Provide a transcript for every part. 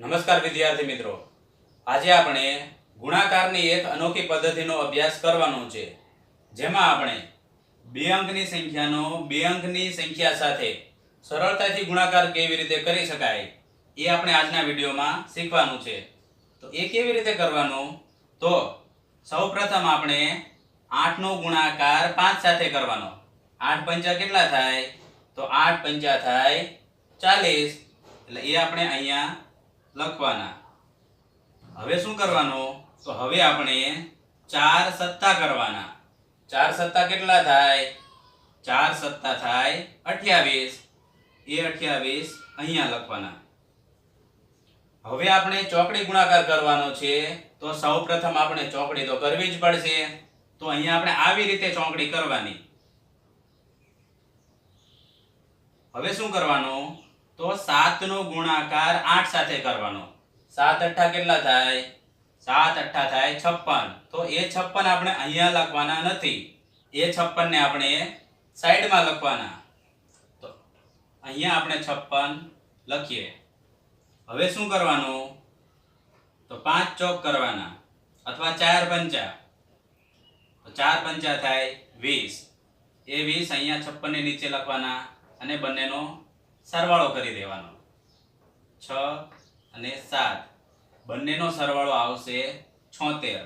નમસ્કાર વિદ્યાર્થી મિત્રો. આજે આપણે ગુણાકારની એક અનોખી પદ્ધતિનો અભ્યાસ કરવાનો છે, જેમાં આપણે બે અંકની સંખ્યાનો બે અંકની સંખ્યા સાથે સરળતાથી ગુણાકાર કેવી રીતે કરી શકાય એ આપણે આજના વિડીયોમાં શીખવાનું છે. તો એ કેવી રીતે કરવાનું? તો સૌપ્રથમ આપણે આઠનો ગુણાકાર પાંચ સાથે કરવાનો. આઠ પંચા કેટલા થાય? તો આઠ પંચા થાય ચાલીસ. એટલે એ આપણે અહીંયા લખવાના. હવે શું કરવાનું? તો હવે આપણે ચાર સત્તા કરવાના. ચાર સત્તા કેટલા થાય? ચાર સત્તા થાય અઠ્યાવીસ. એ અઠ્યાવીસ અહીંયા લખવાના. હવે આપણે ચોકડી ગુણાકાર કરવાનો છે, તો સૌ પ્રથમ આપણે ચોકડી તો કરવી જ પડશે. તો અહીંયા આપણે આવી રીતે ચોકડી કરવાની. હવે શું કરવાનું? તો સાત નો ગુણાકાર આઠ સાથે કરવાનો. સાત અઠ્ઠા કેટલા થાય? સાત અઠ્ઠા થાય છપ્પન. તો એ છપ્પન આપણે અહીંયા લખવાના નથી. એ છપ્પન ને આપણે સાઈડમાં લખવાના. તો અહીંયા આપણે છપ્પન લખીએ. હવે શું કરવાનું? તો પાંચ ચોક કરવાના. અથવા ચાર પંચા. તો ચાર પંચા થાય વીસ. એ વીસ અહીંયા છપ્પનની નીચે લખવાના અને બંનેનો સરવાળો કરી દેવાનો. છ અને સાત. બંનેનો સરવાળો આવશે છોતેર.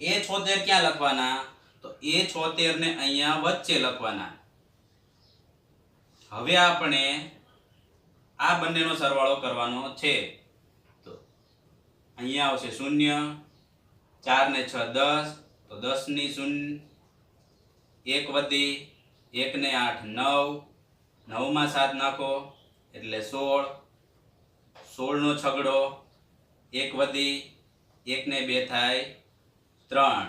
એ છોતેર ક્યાં લખવાના? તો એ છોતેર ને અહીંયા વચ્ચે લખવાના. હવે આપણે આ બંનેનો સરવાળો કરવાનો છે. તો અહીંયા આવશે શૂન્ય ચાર ને છ દસ, તો દસની શૂન્ય એક વધી એક ને આઠ નવ. નવમાં સાત નાખો. એટલે સોળ. સોળનો છગડો, એક વધી, એકને બે થાય ત્રણ.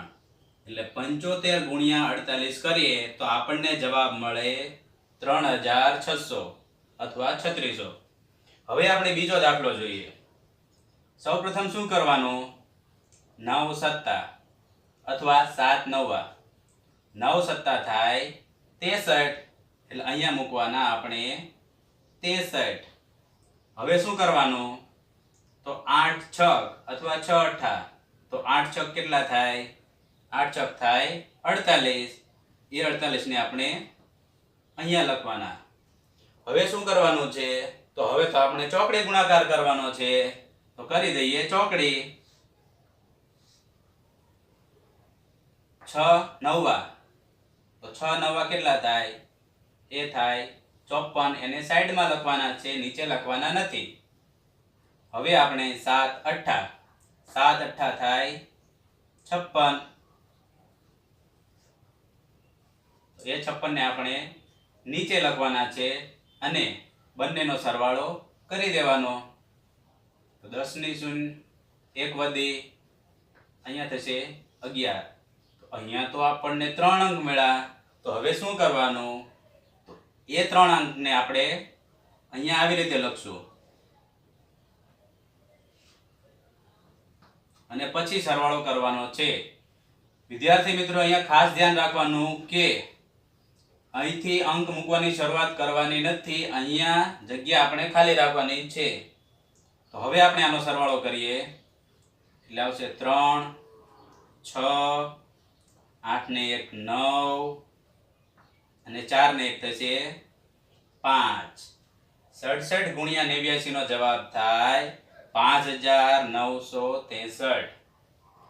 એટલે પંચોતેર ગુણ્યા અડતાલીસ કરીએ તો આપણને જવાબ મળે ત્રણ હજાર છસો અથવા છત્રીસો. હવે આપણે બીજો દાખલો જોઈએ. સૌપ્રથમ શું કરવાનું? નવ સત્તા અથવા સાત નવા નવ સત્તા થાય તેસઠ. એટલે અહીંયા મૂકવાના આપણે તેસઠ હવે શું કરવાનું? તો આઠ છક અથવા છ અઠ્ઠા તો આઠ છક કેટલા થાય? આઠ છક થાય અડતાલીસ. એ અડતાલીસ ને આપણે અહીંયા લખવાના. હવે શું કરવાનું છે? તો હવે તો આપણે ચોકડી ગુણાકાર કરવાનો છે. તો કરી દઈએ ચોકડી. છ નવા. તો છ નવા કેટલા થાય? એ થાય ચોપન એને સાઈડમાં લખવાના છે, નીચે લખવાના નથી. હવે આપણે સાત અઠ્ઠા. સાત અઠ્ઠા થાય છપ્પન. એ છપ્પન ને આપણે નીચે લખવાના છે અને બંનેનો સરવાળો કરી દેવાનો. તો દસની શૂન્ય એક વધી અહીંયા થશે અગિયાર. તો અહીંયા તો આપણને ત્રણ અંક મળ્યા. તો હવે શું કરવાનું? એ ત્રણ અંકને આપણે અહીંયા આવી રીતે લખશું. અને પછી સરવાળો કરવાનો છે. વિદ્યાર્થી મિત્રો, અહીંયા ખાસ ધ્યાન રાખવાનું કે અહીંથી અંક મૂકવાની શરૂઆત કરવાની નથી, અહીંયા જગ્યા આપણે ખાલી રાખવાની છે. તો હવે આપણે આનો સરવાળો કરીએ. એટલે આવશે ત્રણ, છ, આઠ ને એક, નવ અને ચાર ને એક થશે પાંચ. સડસઠ ગુણ્યા નેવ્યાસી નો જવાબ થાય પાંચ હજાર નવસો ત્રેસઠ.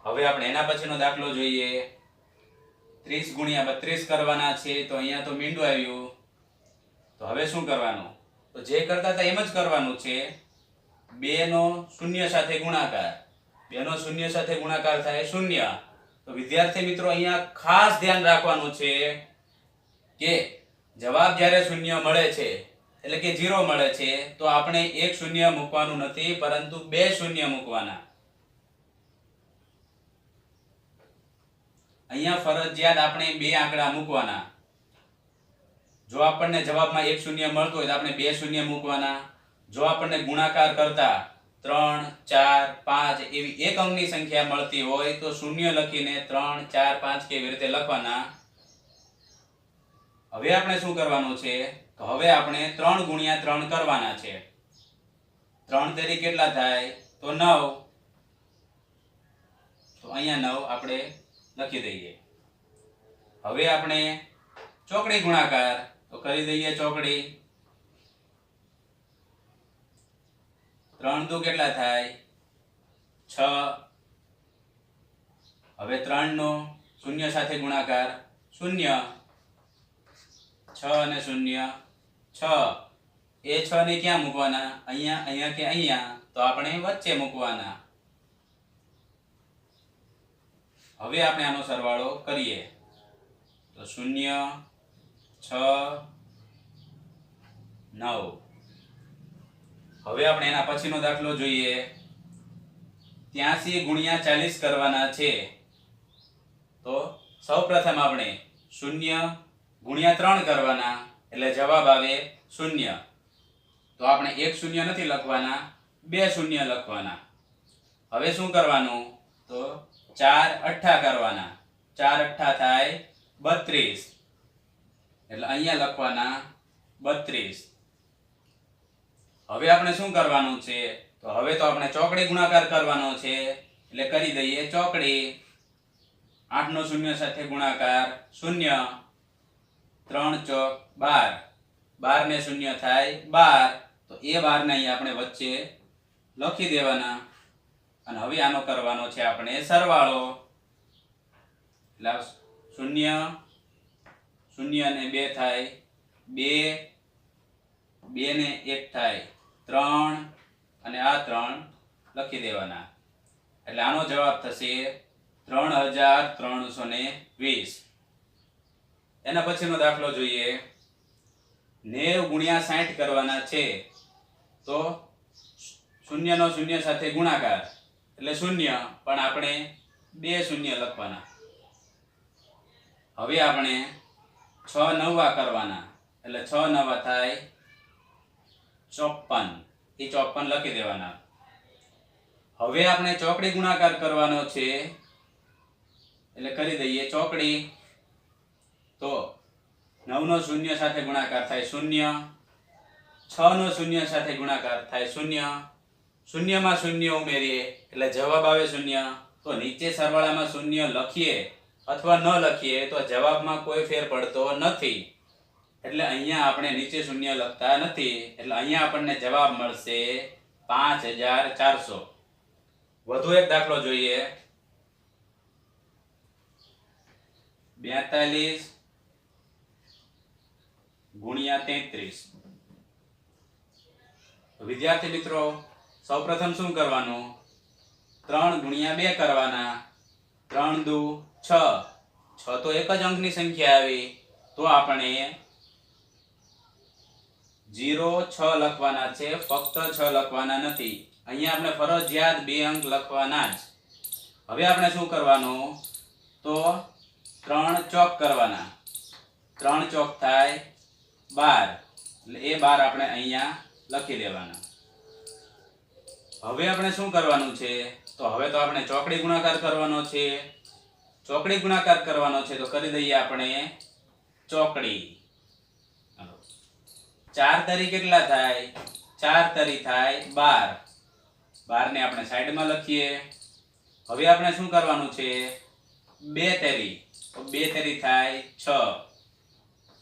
હવે આપણે એના પછીનો દાખલો જોઈએ. ત્રીસ ગુણ્યા બત્રીસ કરવાના છે, તો અહીંયા તો મીંડું આવ્યું. તો હવે શું કરવાનું? તો જે કરતા હતા એમ જ કરવાનું છે. બે નો શૂન્ય સાથે ગુણાકાર. બે નો શૂન્ય સાથે ગુણાકાર થાય શૂન્ય. તો વિદ્યાર્થી મિત્રો, અહીંયા ખાસ ધ્યાન રાખવાનું છે. કે જવાબ જ્યારે શૂન્ય મળે છે, એટલે કે ઝીરો મળે છે, તો આપણે એક શૂન્ય મૂકવાનું નથી, પરંતુ બે શૂન્ય મૂકવાના. અહીંયા ફરજિયાત આપણે બે આંકડા મૂકવાના. જો આપણને જવાબમાં એક શૂન્ય મળતું હોય તો આપણે બે શૂન્ય મૂકવાના. જો આપણને ગુણાકાર કરતા ત્રણ, ચાર, પાંચ એવી એક અંકની સંખ્યા મળતી હોય તો શૂન્ય લખીને ત્રણ, ચાર, પાંચ કેવી રીતે લખવાના? હવે આપણે શું કરવાનું છે? તો હવે આપણે ત્રણ ગુણ્યા ત્રણ કરવાના છે. ત્રણ તેરી કેટલા થાય? તો નવ. તો અહીંયા નવ આપણે લખી દઈએ. હવે આપણે ચોકડી ગુણાકાર. તો કરી દઈએ ચોકડી. ત્રણ દુ કેટલા થાય? છ. હવે ત્રણ નો શૂન્ય સાથે ગુણાકાર. શૂન્ય. છ અને શૂન્ય છ. એ છ ને ક્યાં મૂકવાના? અહીંયા અહીંયા કે અહીંયા? તો આપણે વચ્ચે મૂકવાના. હવે આપણે આનો સરવાળો કરીએ. તો શૂન્ય, છ, નવ. હવે આપણે એના પછીનો દાખલો જોઈએ. ત્યાંસી ગુણ્યા ચાલીસ કરવાના છે. તો સૌ પ્રથમ આપણે શૂન્ય ગુણ્યા ત્રણ કરવાના, એટલે જવાબ આવે શૂન્ય. તો આપણે એક શૂન્ય નથી લખવાના, બે શૂન્ય લખવાના. હવે શું કરવાનું? તો ચાર અઠ્ઠા કરવાના. ચાર અઠ્ઠા થાય બત્રીસ. એટલે અહીંયા લખવાના બત્રીસ. હવે આપણે શું કરવાનું છે? તો હવે તો આપણે ચોકડી ગુણાકાર કરવાનો છે. એટલે કરી દઈએ ચોકડી. આઠ નો શૂન્ય સાથે ગુણાકાર શૂન્ય. ત્રણ ચોક બાર. બાર ને શૂન્ય થાય બાર. તો એ બાર ને અહીંયા આપણે વચ્ચે લખી દેવાના. અને હવે આનો કરવાનો છે આપણે સરવાળો. એટલે શૂન્ય શૂન્ય ને બે થાય. બે બે ને એક થાય. ત્રણ અને આ ત્રણ લખી દેવાના. એટલે આનો જવાબ થશે ત્રણ હજાર ત્રણસો ને વીસ. એના પછીનો દાખલો જોઈએ. નેવ ગુણ્યા સાઠ કરવાના છે. તો શૂન્યનો શૂન્ય સાથે ગુણાકાર. એટલે શૂન્ય, પણ આપણે બે શૂન્ય લખવાના. હવે આપણે છ નવા કરવાના. એટલે છ નવા થાય ચોપન. એ ચોપન લખી દેવાના. હવે આપણે ચોકડી ગુણાકાર કરવાનો છે. એટલે કરી દઈએ ચોકડી. તો નવનો શૂન્ય સાથે ગુણાકાર થાય શૂન્ય છ નો શૂન્ય સાથે ગુણાકાર થાય શૂન્ય, શૂન્યમાં શૂન્ય ઉમેરીએ એટલે જવાબ આવે શૂન્ય. તો નીચે સરવાળામાં શૂન્ય લખીએ અથવા ન લખીએ તો જવાબમાં કોઈ ફેર પડતો નથી. એટલે અહીંયા આપણે નીચે શૂન્ય લખતા નથી. એટલે અહીંયા આપણને જવાબ મળશે પાંચ હજાર ચારસો. વધુ એક દાખલો જોઈએ. બેતાલીસ વિદ્યાર્થી મિત્રો, સૌપ્રથમ શું કરવાનું? ત્રણ ગુણ્યા બે કરવાના. ત્રણ દુ છ. છ તો એક જ અંકની સંખ્યા આવી. તો આપણે જીરો છ લખવાના છે, ફક્ત છ લખવાના નથી. અહીંયા આપણે ફરજિયાત બે અંક લખવાના જ. હવે આપણે શું કરવાનું? તો ત્રણ ચોક કરવાના. ત્રણ ચોક થાય બાર. એટલે એ બાર આપણે અહીંયા લખી દેવાના હવે આપણે શું કરવાનું છે? તો હવે તો આપણે ચોકડી ગુણાકાર કરવાનો છે. ચોકડી ગુણાકાર કરવાનો છે તો કરી દઈએ આપણે ચોકડી. ચાર તરી કેટલા થાય? ચાર તરી થાય બાર. બારને આપણે સાઈડમાં લખીએ. હવે આપણે શું કરવાનું છે? બે તેરી. તો બે તેરી થાય છ.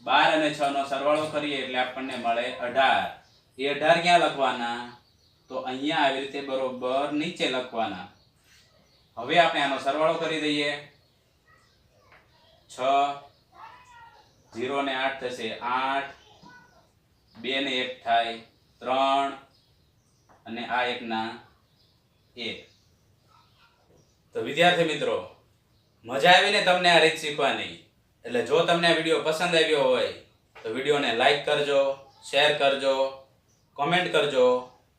બાર અને છ નો સરવાળો કરીએ એટલે આપણને મળે અઢાર. એ અઢાર ક્યાં લખવાના? તો અહીંયા આવી રીતે બરોબર નીચે લખવાના. હવે આપણે આનો સરવાળો કરી દઈએ. છ જીરો ને આઠ થશે. આઠ, બે ને એક થાય. ત્રણ અને આ એકના એક. તો વિદ્યાર્થી મિત્રો, મજા આવી ને તમને આ રીત શીખવાની. એટલે જો તમને વીડિયો પસંદ આવ્યો હોય, તો વિડીયોને લાઈક કરજો શેર કરજો કોમેન્ટ કરજો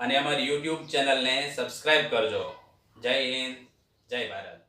અને અમારી યુટ્યુબ ચેનલને સબસ્ક્રાઈબ કરજો. જય હિન્દ, જય ભારત.